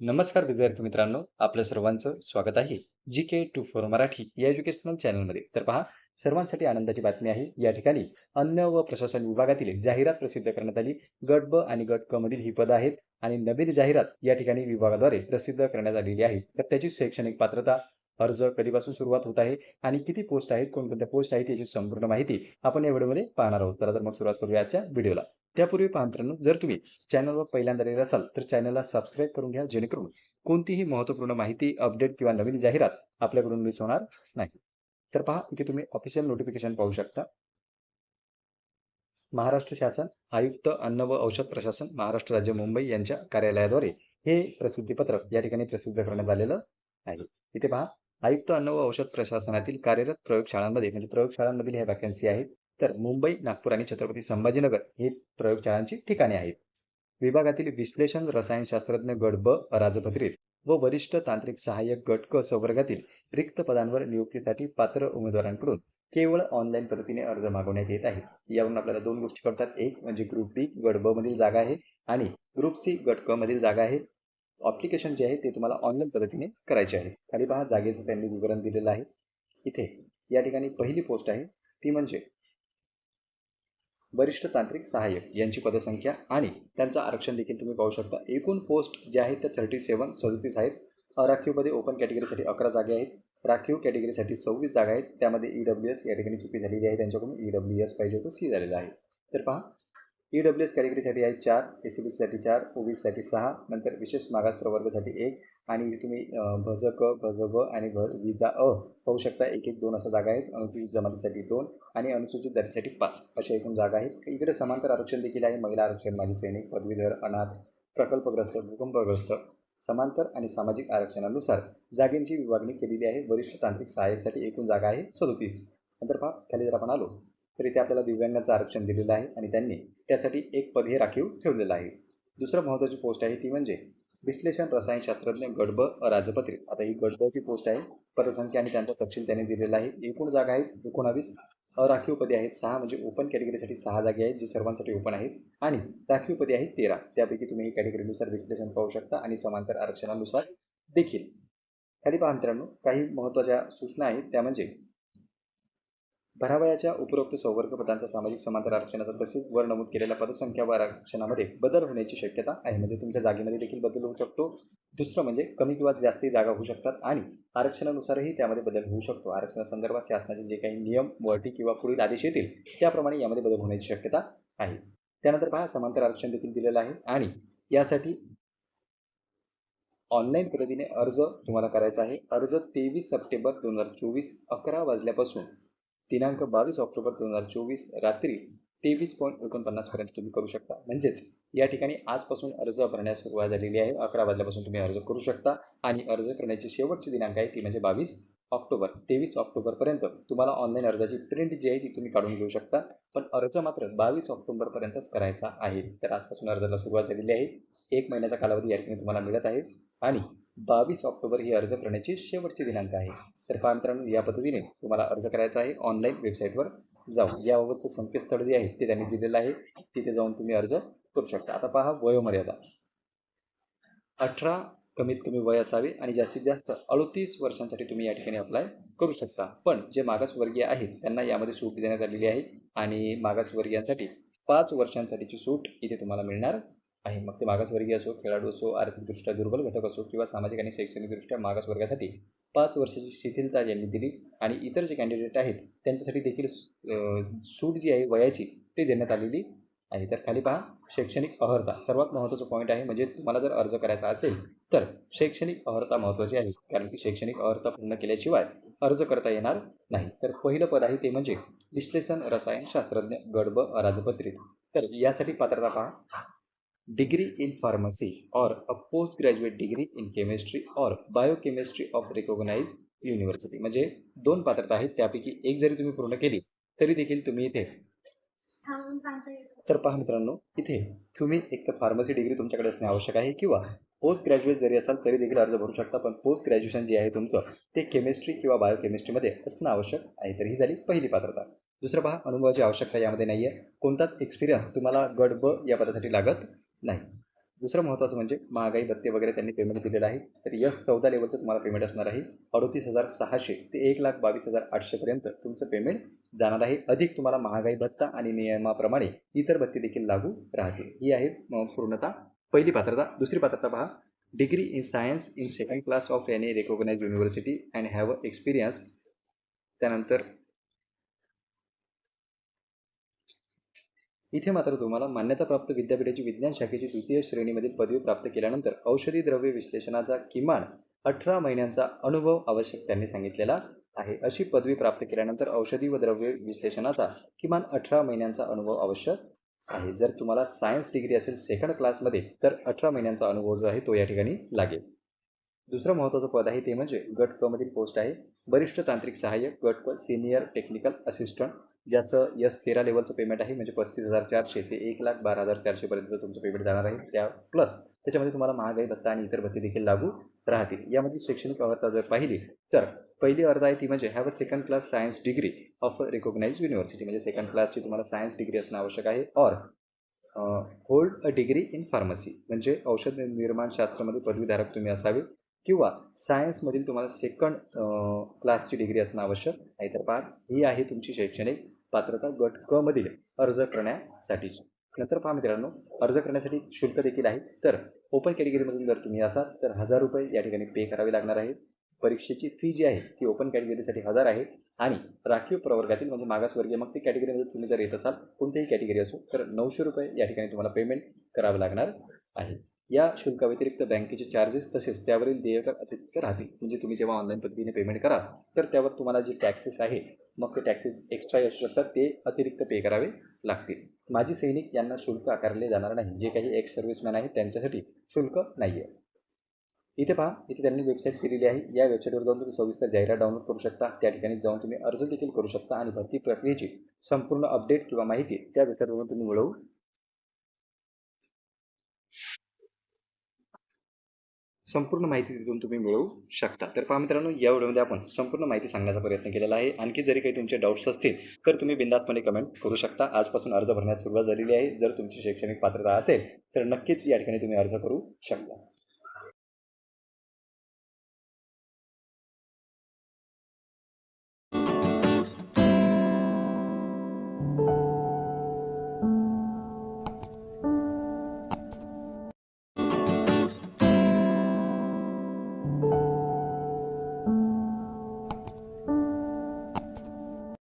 नमस्कार विद्यार्थी मित्रांनो आपल्या सर्वांचं स्वागत आहे G K two four Marathi या एज्युकेशनल चॅनलमध्ये तर पहा सर्वांसाठी आनंदाची बातमी आहे. या ठिकाणी अन्न व प्रशासन विभागातील जाहिरात प्रसिद्ध करण्यात आली. गट ब आणि गट क मधील ही पदं आहेत आणि नवीन जाहिरात या ठिकाणी विभागाद्वारे प्रसिद्ध करण्यात आलेली आहे. तर त्याची शैक्षणिक पात्रता अर्ज कधीपासून सुरुवात होत आहे आणि किती पोस्ट आहेत कोणकोणत्या पोस्ट आहेत याची संपूर्ण माहिती आपण या व्हिडिओमध्ये पाहणार आहोत. चला तर मग सुरुवात करूया आजच्या व्हिडिओला. त्यापूर्वी पहा मित्रांनो जर तुम्ही चॅनलवर पहिल्यांदा येत असाल तर चॅनलला सबस्क्राईब करून घ्या जेणेकरून कोणतीही महत्त्वपूर्ण माहिती अपडेट किंवा नवीन जाहिरात आपल्याकडून मिस होणार नाही. तर पहा इथे तुम्ही ऑफिशियल नोटिफिकेशन पाहू शकता. महाराष्ट्र शासन आयुक्त अन्न व औषध प्रशासन महाराष्ट्र राज्य मुंबई यांच्या कार्यालयाद्वारे हे प्रसिद्धीपत्रक या ठिकाणी प्रसिद्ध करण्यात आलेलं आहे. इथे पहा आयुक्त अन्न व औषध प्रशासनातील कार्यरत प्रयोगशाळांमध्ये म्हणजे प्रयोगशाळांमधील ह्या वॅकन्सी आहेत तर मुंबई नागपूर आणि छत्रपती संभाजीनगर हे प्रयोगशाळांची ठिकाणे आहेत. विभागातील विश्लेषण रसायनशास्त्रज्ञ गट ब राजपत्रित व वरिष्ठ तांत्रिक सहाय्यक गट क संवर्गातील रिक्त पदांवर नियुक्तीसाठी पात्र उमेदवारांकडून केवळ ऑनलाईन पद्धतीने अर्ज मागवण्यात येत आहे यावरून आपल्याला दोन गोष्टी कळतात. एक म्हणजे ग्रुप बी गट ब मधील जागा आहे आणि ग्रुप सी गट क मधील जागा आहे. अप्लिकेशन जे आहे ते तुम्हाला ऑनलाईन पद्धतीने करायचे आहे खाली पहा जागेचं त्यांनी विवरण दिलेलं आहे. इथे या ठिकाणी पहिली पोस्ट आहे. ती म्हणजे वरिष्ठ तांत्रिक सहाय्यक यांची पदसंख्या आणि त्यांचं आरक्षण देखील तुम्ही पाहू शकता. एकूण पोस्ट ज्या आहेत त्या थर्टी सेवन सदतीस आहेत. राखीवमध्ये ओपन कॅटेगरीसाठी अकरा जागा आहेत. राखीव कॅटेगरीसाठी सव्वीस जागा आहेत. त्यामध्ये ई डब्ल्यू एस या ठिकाणी चुकी झालेली आहे. त्यांच्याकडून ई डब्ल्यू एस पाहिजे होतं सी झालेलं आहे. तर पहा ई डब्ल्यू एस कॅटेगरीसाठी आहे चार ए सी बीसाठी चार ओ बी सीसाठी सहा नंतर विशेष मागास प्रवर्गासाठी एक आणि तुम्ही भज क भज ब आणि भ विजा अ पाहू शकता. एक एक दोन अशा जागा आहेत. अनुसूचित जमातीसाठी दोन आणि अनुसूचित जातीसाठी पाच अशा एकूण जागा आहेत. इकडे समांतर आरक्षण देखील आहे. महिला आरक्षण माजी सैनिक पदवीधर अनाथ प्रकल्पग्रस्त भूकंपग्रस्त समांतर आणि सामाजिक आरक्षणानुसार जागेंची विभागणी केलेली आहे. वरिष्ठ तांत्रिक सहाय्यकसाठी एकूण जागा आहे सदोतीस. नंतर पहा खाली जर आपण आलो तर इथे आपल्याला दिव्यांगांचं आरक्षण दिलेलं आहे आणि त्यांनी त्यासाठी एक पद हे राखीव ठेवलेलं आहे. दुसरं महत्त्वाची पोस्ट आहे ती म्हणजे विश्लेषण रसायनशास्त्रज्ञ गडब राजपत्रित आता ही गडबची पोस्ट आहे. पदसंख्या आणि त्यांचा तपशील त्यांनी दिलेला आहे. एकूण जागा आहेत एकोणावीस. अराखीव पदे आहेत सहा म्हणजे ओपन कॅटेगरीसाठी सहा जागे आहेत जे सर्वांसाठी ओपन आहेत. आणि राखीव पदे आहेत तेरा. त्यापैकी तुम्ही ही कॅटेगरीनुसार विश्लेषण पाहू शकता आणि समांतर आरक्षणानुसार देखील. खाली पहा मित्रांनो काही महत्त्वाच्या सूचना आहेत. त्या म्हणजे भरावयाच्या उपरोक्त सौवर्ग पदांचा सामाजिक समांतर आरक्षणाचा तसेच वर नमूद केलेल्या पदसंख्या व आरक्षणामध्ये बदल होण्याची शक्यता आहे. म्हणजे तुमच्या जागेमध्ये देखील बदल होऊ शकतो. दुसरं म्हणजे कमी किंवा जास्ती जागा होऊ शकतात आणि आरक्षणानुसारही त्यामध्ये बदल होऊ शकतो. आरक्षणासंदर्भात शासनाचे जे काही नियम व अटी किंवा पुढील आदेश येतील त्याप्रमाणे यामध्ये बदल होण्याची शक्यता आहे. त्यानंतर पहा समांतर आरक्षण देखील दिलेलं आहे आणि यासाठी ऑनलाईन पद्धतीने अर्ज तुम्हाला करायचा आहे. अर्ज तेवीस सप्टेंबर दोन हजार चोवीस अकरा वाजल्यापासून दिनांक बावीस ऑक्टोबर दोन हजार चोवीस रात्री तेवीस पॉईंट एकोणपन्नासपर्यंत तुम्ही करू शकता. म्हणजेच या ठिकाणी आजपासून अर्ज भरण्यास सुरुवात झालेली आहे. अकरा वाजल्यापासून तुम्ही अर्ज करू शकता आणि अर्ज करण्याची शेवटची दिनांक आहे ती म्हणजे बावीस ऑक्टोबर. तेवीस ऑक्टोबरपर्यंत तुम्हाला ऑनलाईन अर्जाची प्रिंट जी आहे ती तुम्ही काढून घेऊ शकता. पण अर्ज मात्र बावीस ऑक्टोबरपर्यंतच करायचा आहे. तर आजपासून अर्जाला सुरुवात झालेली आहे. एक महिन्याचा कालावधी या ठिकाणी तुम्हाला मिळत आहे. आणि बावीस ऑक्टोबर ही अर्ज करण्याची शेवटची दिनांक आहे. तर पहा मित्रांनो या पद्धतीने तुम्हाला अर्ज करायचा आहे. ऑनलाईन वेबसाईटवर जाऊन. याबाबतचं संकेतस्थळ जे आहे ते त्यांनी दिलेलं आहे. तिथे जाऊन तुम्ही अर्ज करू शकता. आता पहा वयोमर्यादा. अठरा कमीत कमी वय असावे आणि जास्तीत जास्त अडतीस वर्षांसाठी तुम्ही या ठिकाणी अप्लाय करू शकता. पण जे मागासवर्गीय आहेत त्यांना यामध्ये सूट देण्यात आलेली आहे आणि मागासवर्गीयांसाठी पाच वर्षांसाठीची सूट इथे तुम्हाला मिळणार आहे. मग ते मागासवर्गीय असो खेळाडू असो आर्थिकदृष्ट्या दुर्बल घटक असो किंवा सामाजिक आणि शैक्षणिकदृष्ट्या मागासवर्गासाठी पाच वर्षाची शिथिलता यांनी दिली आणि इतर जे कॅन्डिडेट आहेत त्यांच्यासाठी देखील सूट जी आहे वयाची ते देण्यात आलेली आहे. तर खाली पहा शैक्षणिक अहर्ता. सर्वात महत्त्वाचा पॉईंट आहे म्हणजे तुम्हाला जर अर्ज करायचा असेल तर शैक्षणिक अहर्ता महत्त्वाची आहे. कारण की शैक्षणिक अहर्ता पूर्ण केल्याशिवाय अर्ज करता येणार नाही. तर पहिलं पद आहे ते म्हणजे विश्लेषण रसायनशास्त्रज्ञ गडब अराजपत्रित तर यासाठी पात्रता पहा. Degree in pharmacy or a post graduate degree in chemistry or biochemistry of recognise university म्हणजे दोन पात्रता आहेत त्यापैकी एक जरी तुम्ही पूर्ण केली तरी देखील तुम्ही इथे तर पहा मित्रांनो इथे तुम्ही एक तर फार्मसी डिग्री तुमच्याकडे असणे आवश्यक आहे किंवा पोस्ट ग्रॅज्युएट जरी असाल तरी देखील अर्ज भरू शकता पण पोस्ट ग्रॅज्युएशन जे आहे तुमचं ते केमिस्ट्री किंवा बायोकेमिस्ट्रीमध्ये असणं आवश्यक आहे. तर ही झाली पहिली पात्रता. दुसरं पहा अनुभवाची आवश्यकता यामध्ये नाही आहे कोणताच एक्सपिरियन्स तुम्हाला गट ब या पदासाठी लागत नाही. दुसरं महत्त्वाचं म्हणजे महागाई भत्ते वगैरे त्यांनी पेमेंट दिलेलं आहे. तर यस चौदा लेवलचं तुम्हाला पेमेंट असणार आहे. अडोतीस हजार सहाशे ते एक लाख बावीस हजार आठशेपर्यंत तुमचं पेमेंट जाणार आहे. अधिक तुम्हाला महागाई भत्ता आणि नियमाप्रमाणे इतर भत्ते देखील लागू राहतील. ही आहे पूर्णता पूर्णतः पहिली पात्रता. दुसरी पात्रता पहा. Degree in science in second class of any recognise university and have experience त्यानंतर इथे मात्र तुम्हाला मान्यताप्राप्त विद्यापीठाची विज्ञान शाखेची द्वितीय श्रेणीमधील पदवी प्राप्त केल्यानंतर औषधी द्रव्य विश्लेषणाचा किमान अठरा महिन्यांचा अनुभव आवश्यक त्यांनी सांगितलेला आहे. अशी पदवी प्राप्त केल्यानंतर औषधी व द्रव्य विश्लेषणाचा किमान अठरा महिन्यांचा अनुभव आवश्यक आहे. जर तुम्हाला सायन्स डिग्री असेल सेकंड क्लासमध्ये तर अठरा महिन्यांचा अनुभव जो आहे तो या ठिकाणी लागेल. दुसरं महत्त्वाचं पद आहे ते म्हणजे गट क मधील पोस्ट आहे. वरिष्ठ तांत्रिक सहाय्यक गट क सिनियर टेक्निकल असिस्टंट ज्याचं यस तेरा लेवलचं पेमेंट आहे म्हणजे पस्तीस हजार चारशे ते एक लाख बारा हजार चारशेपर्यंत तुमचं पेमेंट जाणार आहे. त्या प्लस त्याच्यामध्ये तुम्हाला महागाई भत्ता आणि इतर भत्ते देखील लागू राहतील. यामध्ये शैक्षणिक अर्हता जर पाहिली तर पहिली अर्धा आहे ती म्हणजे have a second class science degree of recognise university म्हणजे सेकंड क्लासची तुम्हाला सायन्स डिग्री असणं आवश्यक आहे. Or hold a degree in pharmacy म्हणजे औषध निर्माणशास्त्रामध्ये पदवीधारक तुम्ही असावे. किंवा सायन्समधील तुम्हाला सेकंड क्लासची डिग्री असणं आवश्यक. आहे तर पहा ही आहे तुमची शैक्षणिक पात्रता गट क मधील अर्ज करण्यासाठीची. नंतर पहा मित्रांनो अर्ज करण्यासाठी शुल्क देखील आहे. तर ओपन कॅटेगरीमधून जर तुम्ही असाल तर हजार रुपये या ठिकाणी पे करावे लागणार आहे परीक्षेची फी जी आहे ती ओपन कॅटेगरीसाठी हजार आहे. आणि राखीव प्रवर्गातील म्हणजे मागासवर्गीय मग ती कॅटेगरीमध्ये तुम्ही जर येत असाल कोणतीही कॅटेगरी असो तर नऊशे रुपये या ठिकाणी तुम्हाला पेमेंट करावं लागणार आहे. या शुल्काव्यतिरिक्त बँकेचे चार्जेस तसेच त्यावरील देयक अतिरिक्त राहतील. म्हणजे तुम्ही जेव्हा ऑनलाईन पद्धतीने पेमेंट कराल तर त्यावर तुम्हाला जे टॅक्सेस आहे मग ते टॅक्सेस एक्स्ट्रा असू शकतात ते अतिरिक्त पे करावे लागतील. माजी सैनिक यांना शुल्क आकारले जाणार नाही. जे काही एक्स सर्व्हिसमॅन आहेत त्यांच्यासाठी शुल्क नाही आहे इथे पहा इथे त्यांनी वेबसाईट केलेली आहे. या वेबसाईटवर जाऊन तुम्ही सविस्तर जाहिरात डाउनलोड करू शकता. त्या ठिकाणी जाऊन तुम्ही अर्ज देखील करू शकता आणि भरती प्रक्रियेची संपूर्ण अपडेट किंवा माहिती त्या वेबसाईटवरून तुम्ही मिळवू संपूर्ण माहिती तिथून तुम्ही मिळवू शकता. तर पहा मित्रांनो या व्हिडिओमध्ये आपण संपूर्ण माहिती सांगण्याचा प्रयत्न केलेला आहे. आणखी जरी काही तुमचे डाऊट्स असतील तर तुम्ही बिंदासपणे कमेंट करू शकता. आजपासून अर्ज भरण्यास सुरुवात झालेली आहे. जर तुमची शैक्षणिक पात्रता असेल तर नक्कीच या ठिकाणी तुम्ही अर्ज करू शकता.